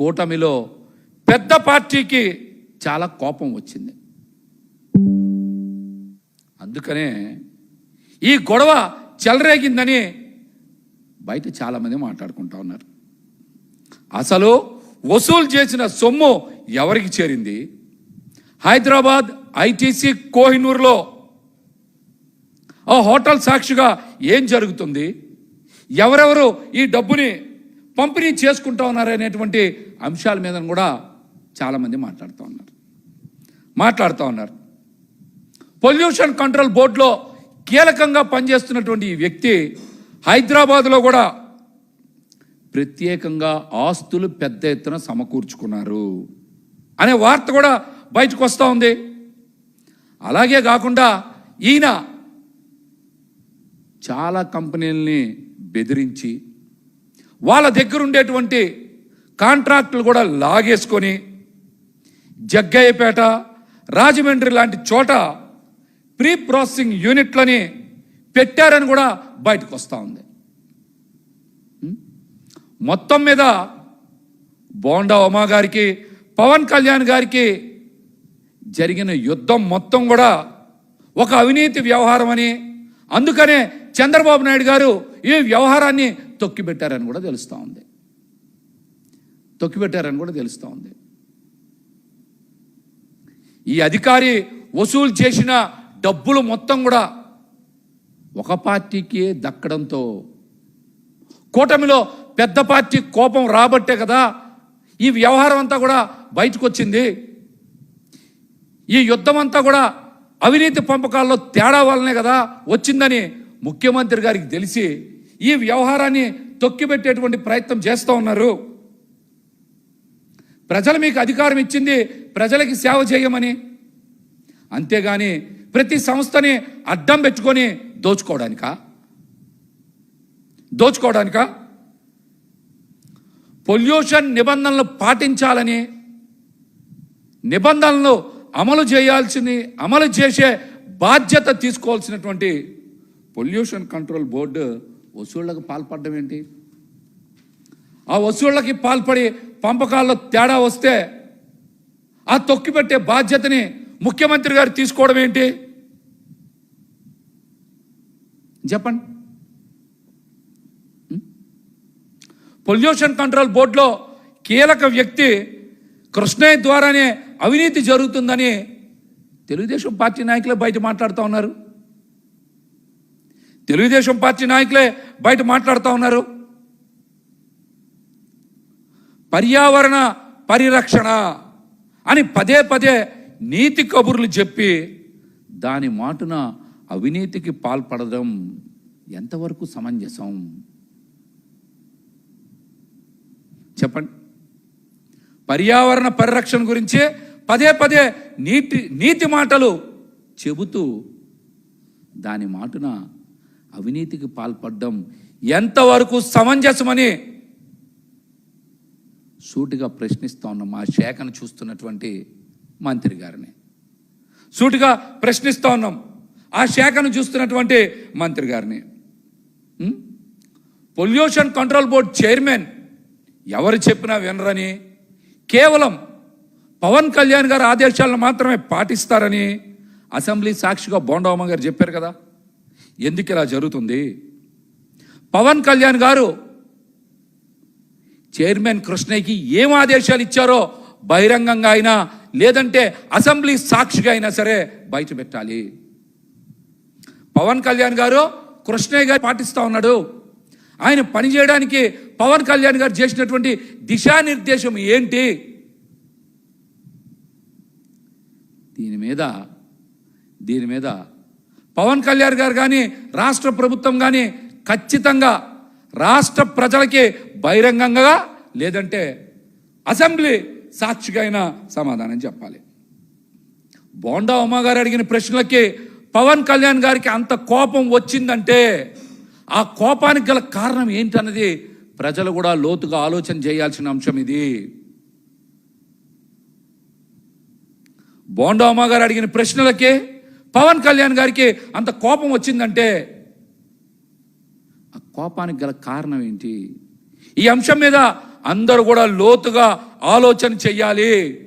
కూటమిలో పెద్ద పార్టీకి చాలా కోపం వచ్చింది. అందుకనే ఈ గొడవ చెలరేగిందని బయట చాలామంది మాట్లాడుకుంటా ఉన్నారు. అసలు వసూలు చేసిన సొమ్ము ఎవరికి చేరింది? హైదరాబాద్ ఐటీసీ కోహినూర్లో ఆ హోటల్ సాక్షిగా ఏం జరుగుతుంది? ఎవరెవరు ఈ డబ్బుని పంపిణీ చేసుకుంటా ఉన్నారు అనేటువంటి అంశాల మీద కూడా చాలామంది మాట్లాడుతూ ఉన్నారు. మాట్లాడుతూ ఉన్నారు. పొల్యూషన్ కంట్రోల్ బోర్డులో కీలకంగా పనిచేస్తున్నటువంటి ఈ వ్యక్తి హైదరాబాద్లో కూడా ప్రత్యేకంగా ఆస్తులు పెద్ద ఎత్తున సమకూర్చుకున్నారు అనే వార్త కూడా బయటకు వస్తూ ఉంది. అలాగే కాకుండా ఈయన చాలా కంపెనీలని బెదిరించి వాళ్ళ దగ్గర ఉండేటువంటి కాంట్రాక్టులు కూడా లాగేసుకొని జగ్గయ్యపేట రాజమండ్రి లాంటి చోట ప్రీ ప్రాసెసింగ్ యూనిట్లని పెట్టారని కూడా బయటకు వస్తూ ఉంది. మొత్తం మీద బోండా ఉమా గారికి పవన్ కళ్యాణ్ గారికి జరిగిన యుద్ధం మొత్తం కూడా ఒక అవినీతి వ్యవహారం అని అందుకనే చంద్రబాబు నాయుడు గారు ఈ వ్యవహారాన్ని తొక్కిపెట్టారని కూడా తెలుస్తూ ఉంది. తొక్కిపెట్టారని కూడా తెలుస్తూ ఉంది. ఈ అధికారి వసూలు చేసిన డబ్బులు మొత్తం కూడా ఒక పార్టీకి దక్కడంతో కూటమిలో పెద్ద పార్టీ కోపం రాబట్టే కదా ఈ వ్యవహారం అంతా కూడా బయటకు వచ్చింది ఈ యుద్ధం అంతా కూడా అవినీతి పంపకాల్లో తేడా వల్లనే కదా వచ్చిందని ముఖ్యమంత్రి గారికి తెలిసి ఈ వ్యవహారాన్ని తొక్కిపెట్టేటువంటి ప్రయత్నం చేస్తూ ఉన్నారు. ప్రజలు మీకు అధికారం ఇచ్చింది ప్రజలకి సేవ చేయమని. అంతేగాని ప్రతి సంస్థని అడ్డం పెట్టుకొని దోచుకోవడానికా? దోచుకోవడానికా? పొల్యూషన్ నిబంధనలు పాటించాలని నిబంధనలు అమలు చేయాల్సింది అమలు చేసే బాధ్యత తీసుకోవాల్సినటువంటి పొల్యూషన్ కంట్రోల్ బోర్డు వసూళ్ళకు పాల్పడడం ఏంటి? ఆ వసూళ్ళకి పాల్పడి పంపకాల్లో తేడా వస్తే ఆ తొక్కిపెట్టే బాధ్యతని ముఖ్యమంత్రి గారు తీసుకోవడం ఏంటి? చెప్పండి. పొల్యూషన్ కంట్రోల్ బోర్డులో కీలక వ్యక్తి కృష్ణయ్య ద్వారానే అవినీతి జరుగుతుందని తెలుగుదేశం పార్టీ నాయకులే బయట మాట్లాడుతూ ఉన్నారు. తెలుగుదేశం పార్టీ నాయకులే బయట మాట్లాడుతూ ఉన్నారు. పర్యావరణ పరిరక్షణ అని పదే పదే నీతి కబుర్లు చెప్పి దాని మాటున అవినీతికి పాల్పడడం ఎంతవరకు సమంజసం? చెప్పండి. పర్యావరణ పరిరక్షణ గురించే పదే పదే నీతి నీతి మాటలు చెబుతూ దాని మాటున అవినీతికి పాల్పడడం ఎంతవరకు సమంజసమని సూటిగా ప్రశ్నిస్తా ఉన్నాం ఆ శాఖను చూస్తున్నటువంటి మంత్రి గారిని. సూటిగా ప్రశ్నిస్తా ఉన్నాం ఆ శాఖను చూస్తున్నటువంటి మంత్రి గారిని. పొల్యూషన్ కంట్రోల్ బోర్డ్ చైర్మన్ ఎవరు చెప్పినా వినరని కేవలం పవన్ కళ్యాణ్ గారి ఆదేశాలను మాత్రమే పాటిస్తారని అసెంబ్లీ సాక్షిగా బోండవమ్మ గారు చెప్పారు కదా. ఎందుకు ఇలా జరుగుతుంది? పవన్ కళ్యాణ్ గారు చైర్మన్ కృష్ణయ్యకి ఏం ఆదేశాలు ఇచ్చారో బహిరంగంగా అయినా లేదంటే అసెంబ్లీ సాక్షిగా అయినా సరే బయట పెట్టాలి. పవన్ కళ్యాణ్ గారు కృష్ణయ్య గారు పాటిస్తా ఉన్నాడు. ఆయన పని చేయడానికి పవన్ కళ్యాణ్ గారు చేసినటువంటి దిశానిర్దేశం ఏంటి? దీని మీద దీని మీద పవన్ కళ్యాణ్ గారు కానీ రాష్ట్ర ప్రభుత్వం కానీ ఖచ్చితంగా రాష్ట్ర ప్రజలకి బహిరంగంగా లేదంటే అసెంబ్లీ సాక్షిగా అయినా సమాధానం చెప్పాలి. బోండా ఉమా అడిగిన ప్రశ్నలకి పవన్ కళ్యాణ్ గారికి అంత కోపం వచ్చిందంటే ఆ కోపానికి గల కారణం ఏంటన్నది ప్రజలు కూడా లోతుగా ఆలోచన చేయాల్సిన అంశం ఇది. బోండా ఉమా అడిగిన ప్రశ్నలకే పవన్ కళ్యాణ్ గారికి అంత కోపం వచ్చిందంటే ఆ కోపానికి గల కారణం ఏంటి? ఈ అంశం మీద అందరూ కూడా లోతుగా ఆలోచన చెయ్యాలి.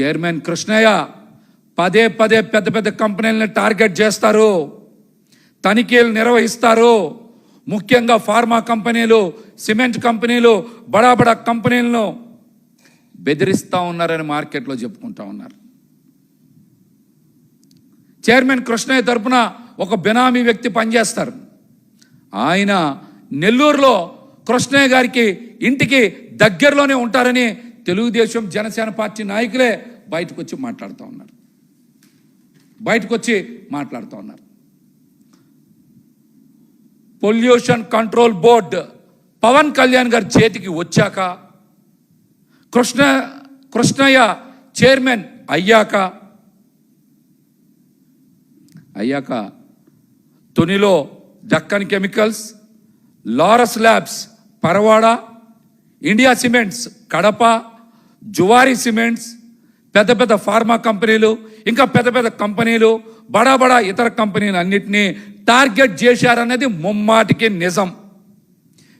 చైర్మన్ కృష్ణయ్య పదే పదే పెద్ద పెద్ద కంపెనీలను టార్గెట్ చేస్తారు. తనిఖీలు నిర్వహిస్తారు. ముఖ్యంగా ఫార్మా కంపెనీలు సిమెంట్ కంపెనీలు బడా బడా కంపెనీలను బెదిరిస్తూ ఉన్నారని మార్కెట్లో చెప్పుకుంటా ఉన్నారు. చైర్మన్ కృష్ణయ్య తరపున ఒక బినామీ వ్యక్తి పనిచేస్తారు. ఆయన నెల్లూరులో కృష్ణయ్య గారికి ఇంటికి దగ్గరలోనే ఉంటారని తెలుగుదేశం జనసేన పార్టీ నాయకులే బయటకు వచ్చి మాట్లాడుతూ ఉన్నారు. బయటకు వచ్చి మాట్లాడుతూ ఉన్నారు. Pollution control board Pawan Kalyan గారి చేతికి వచ్చాక కృష్ణ కృష్ణయ్య చైర్మన్ అయ్యాక అయ్యాక తొనిలో Deccan chemicals Laurus labs Paravada India cements Kadapa Zuari cements పెద్ద పెద్ద ఫార్మా కంపెనీలు ఇంకా పెద్ద పెద్ద కంపెనీలు బడా బడా ఇతర కంపెనీలు అన్నిటినీ టార్గెట్ చేశారన్నది ముమ్మాటికి నిజం.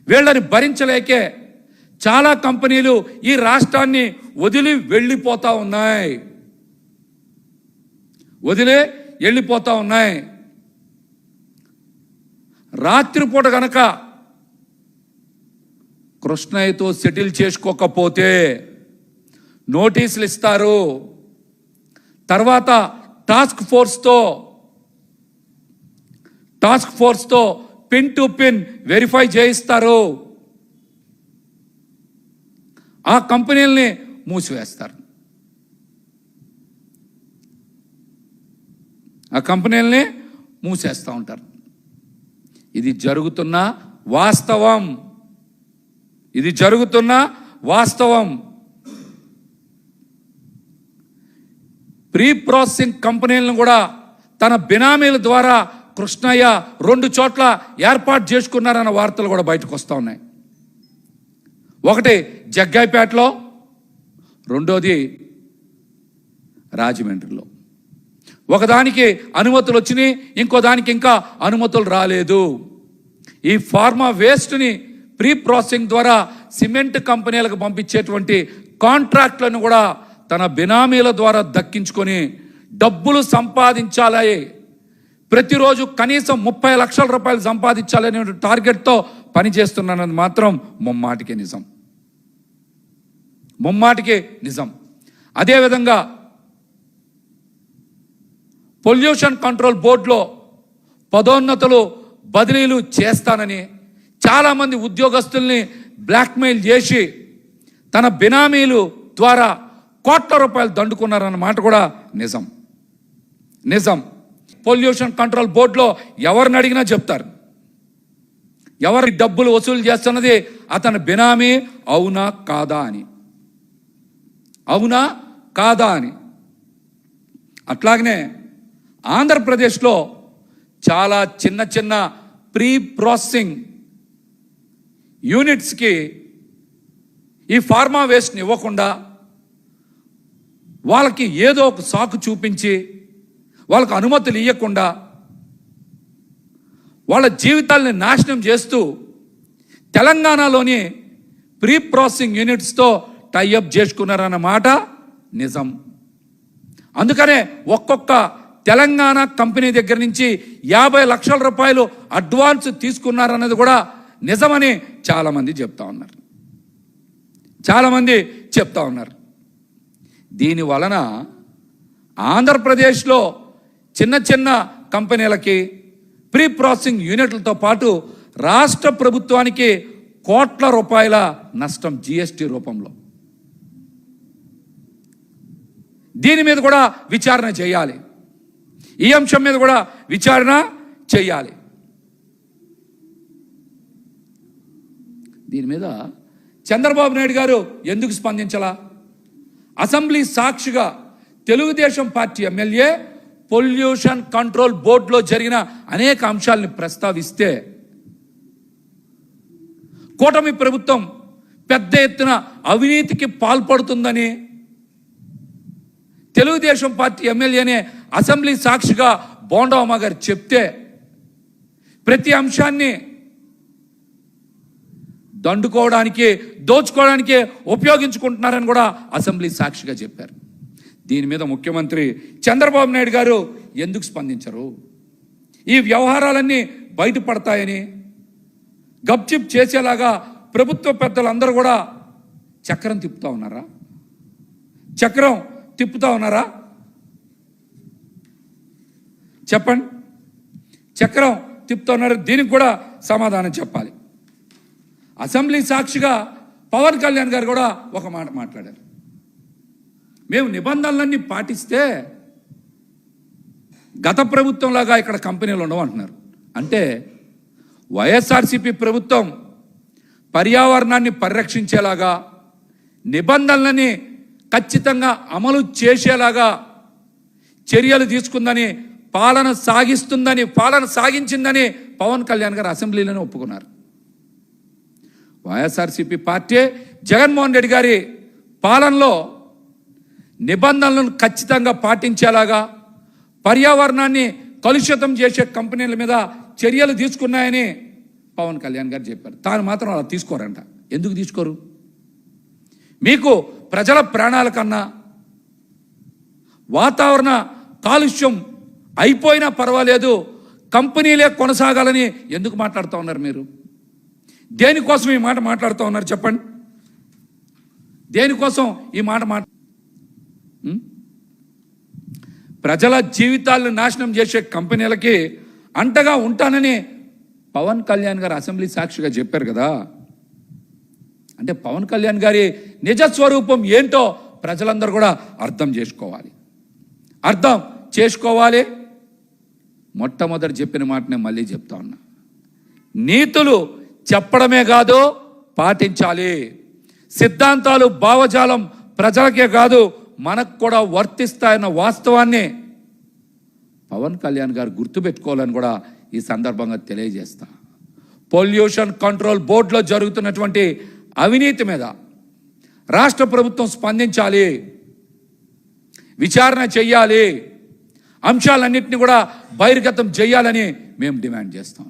వీళ్ళని భరించలేకే చాలా కంపెనీలు ఈ రాష్ట్రాన్ని వదిలి వెళ్ళిపోతా ఉన్నాయి. వదిలే వెళ్ళిపోతూ ఉన్నాయి. రాత్రిపూట కనుక కృష్ణయ్యతో సెటిల్ చేసుకోకపోతే నోటీసులు ఇస్తారు తర్వాత టాస్క్ ఫోర్స్తో టాస్క్ ఫోర్స్తో పిన్ టు పిన్ వెరిఫై చేయిస్తారు. ఆ కంపెనీల్ని మూసివేస్తారు. ఆ కంపెనీలని మూసేస్తూ ఉంటారు. ఇది జరుగుతున్న వాస్తవం. ఇది జరుగుతున్న వాస్తవం. ప్రీ ప్రాసెసింగ్ కంపెనీలను కూడా తన బినామీల ద్వారా కృష్ణయ్య రెండు చోట్ల ఏర్పాటు చేసుకున్నారన్న వార్తలు కూడా బయటకు వస్తూ ఉన్నాయి. ఒకటి జగ్గాయిపేటలో రెండోది రాజమండ్రిలో. ఒకదానికి అనుమతులు వచ్చినాయి ఇంకో దానికి ఇంకా అనుమతులు రాలేదు. ఈ ఫార్మా వేస్ట్ని ప్రీ ప్రాసెసింగ్ ద్వారా సిమెంట్ కంపెనీలకు పంపించేటువంటి కాంట్రాక్ట్లను కూడా తన బినామీల ద్వారా దక్కించుకొని డబ్బులు సంపాదించాలి. ప్రతిరోజు కనీసం ముప్పై లక్షల రూపాయలు సంపాదించాలనే టార్గెట్తో పనిచేస్తున్నానది మాత్రం ముమ్మాటికి నిజం. ముమ్మాటికి నిజం. అదేవిధంగా పొల్యూషన్ కంట్రోల్ బోర్డులో పదోన్నతులు బదిలీలు చేస్తానని చాలామంది ఉద్యోగస్తుల్ని బ్లాక్మెయిల్ చేసి తన బినామీలు ద్వారా కోట్ల రూపాయలు దండుకున్నారన్న మాట కూడా నిజం. నిజం. పొల్యూషన్ కంట్రోల్ బోర్డులో ఎవరిని అడిగినా చెప్తారు. ఎవరి డబ్బులు వసూలు చేస్తున్నది అతని బినామీ అవునా కాదా అని. అవునా కాదా అని. అట్లాగనే ఆంధ్రప్రదేశ్లో చాలా చిన్న చిన్న ప్రీ ప్రాసెసింగ్ యూనిట్స్కి ఈ ఫార్మా వేస్ట్ని ఇవ్వకుండా వాళ్ళకి ఏదో ఒక సాకు చూపించి వాళ్ళకు అనుమతులు ఇవ్వకుండా వాళ్ళ జీవితాల్ని నాశనం చేస్తూ తెలంగాణలోని ప్రీ ప్రాసెసింగ్ యూనిట్స్తో టైఅప్ చేసుకున్నారన్న మాట నిజం. అందుకనే ఒక్కొక్క తెలంగాణ కంపెనీ దగ్గర నుంచి యాభై లక్షల రూపాయలు అడ్వాన్స్ తీసుకున్నారన్నది కూడా నిజమని చాలామంది చెప్తా ఉన్నారు. చాలామంది చెప్తా ఉన్నారు. దీని వలన ఆంధ్రప్రదేశ్లో చిన్న చిన్న కంపెనీలకి ప్రీ ప్రాసెసింగ్ యూనిట్లతో పాటు రాష్ట్ర ప్రభుత్వానికి కోట్ల రూపాయల నష్టం జీఎస్టీ రూపంలో. దీని మీద కూడా విచారణ చేయాలి. ఈ అంశం మీద కూడా విచారణ చేయాలి. దీని మీద చంద్రబాబు నాయుడు గారు ఎందుకు స్పందించాలా? అసెంబ్లీ సాక్షిగా Telugu Desam party MLA pollution control బోర్డులో జరిగిన అనేక అంశాలను ప్రస్తావిస్తే కూటమి ప్రభుత్వం పెద్ద ఎత్తున అవినీతికి పాల్పడుతుందని తెలుగుదేశం పార్టీ ఎమ్మెల్యేనే అసెంబ్లీ సాక్షిగా బోండవమ్మ గారు చెప్తే ప్రతి అంశాన్ని దండుకోవడానికి దోచుకోవడానికి ఉపయోగించుకుంటున్నారని కూడా అసెంబ్లీ సాక్షిగా చెప్పారు. దీని మీద ముఖ్యమంత్రి చంద్రబాబు నాయుడు గారు ఎందుకు స్పందించరు? ఈ వ్యవహారాలన్నీ బయటపడతాయని గప్చిప్ చేసేలాగా ప్రభుత్వ పెద్దలందరూ కూడా చక్రం తిప్పుతా ఉన్నారా? చక్రం తిప్పుతా ఉన్నారా? చెప్పండి. చక్రం తిప్పుతా ఉన్నారు. దీనికి కూడా సమాధానం చెప్పాలి. అసెంబ్లీ సాక్షిగా పవన్ కళ్యాణ్ గారు కూడా ఒక మాట మాట్లాడారు. మేము నిబంధనలన్నీ పాటిస్తే గత ప్రభుత్వంలాగా ఇక్కడ కంపెనీలు ఉండవు అంటున్నారు. అంటే వైఎస్ఆర్సీపీ ప్రభుత్వం పర్యావరణాన్ని పరిరక్షించేలాగా నిబంధనలని ఖచ్చితంగా అమలు చేసేలాగా చర్యలు తీసుకుందని పాలన సాగిస్తుందని పాలన సాగించిందని పవన్ కళ్యాణ్ గారు అసెంబ్లీలోనే ఒప్పుకున్నారు. వైఎస్ఆర్సీపీ పార్టీ జగన్మోహన్ రెడ్డి గారి పాలనలో నిబంధనలను ఖచ్చితంగా పాటించేలాగా పర్యావరణాన్ని కలుషితం చేసే కంపెనీల మీద చర్యలు తీసుకున్నాయని పవన్ కళ్యాణ్ గారు చెప్పారు. తాను మాత్రం అలా తీసుకోరంట. ఎందుకు తీసుకోరు? మీకు ప్రజల ప్రాణాల కన్నా వాతావరణ కాలుష్యం అయిపోయినా పర్వాలేదు కంపెనీలే కొనసాగాలని ఎందుకు మాట్లాడుతూ ఉన్నారు మీరు? దేనికోసం ఈ మాట మాట్లాడుతూ ఉన్నారు చెప్పండి? దేనికోసం ఈ మాట మాట ప్రజల జీవితాలను నాశనం చేసే కంపెనీలకి అంటగా ఉంటానని పవన్ కళ్యాణ్ గారు అసెంబ్లీ సాక్షిగా చెప్పారు కదా. అంటే పవన్ కళ్యాణ్ గారి నిజ స్వరూపం ఏంటో ప్రజలందరూ కూడా అర్థం చేసుకోవాలి. అర్థం చేసుకోవాలి. మొట్టమొదటి చెప్పిన మాటనే మళ్ళీ చెప్తా ఉన్నా. నీతులు చెప్పడమే కాదు పాటించాలి. సిద్ధాంతాలు భావజాలం ప్రజలకే కాదు మనకు కూడా వర్తిస్తాయన్న వాస్తవాన్ని పవన్ కళ్యాణ్ గారు గుర్తుపెట్టుకోవాలని కూడా ఈ సందర్భంగా తెలియజేస్తా. పొల్యూషన్ కంట్రోల్ బోర్డులో జరుగుతున్నటువంటి అవినీతి మీద రాష్ట్ర ప్రభుత్వం స్పందించాలి విచారణ చెయ్యాలి అంశాలన్నింటినీ కూడా బహిర్గతం చేయాలని మేము డిమాండ్ చేస్తాం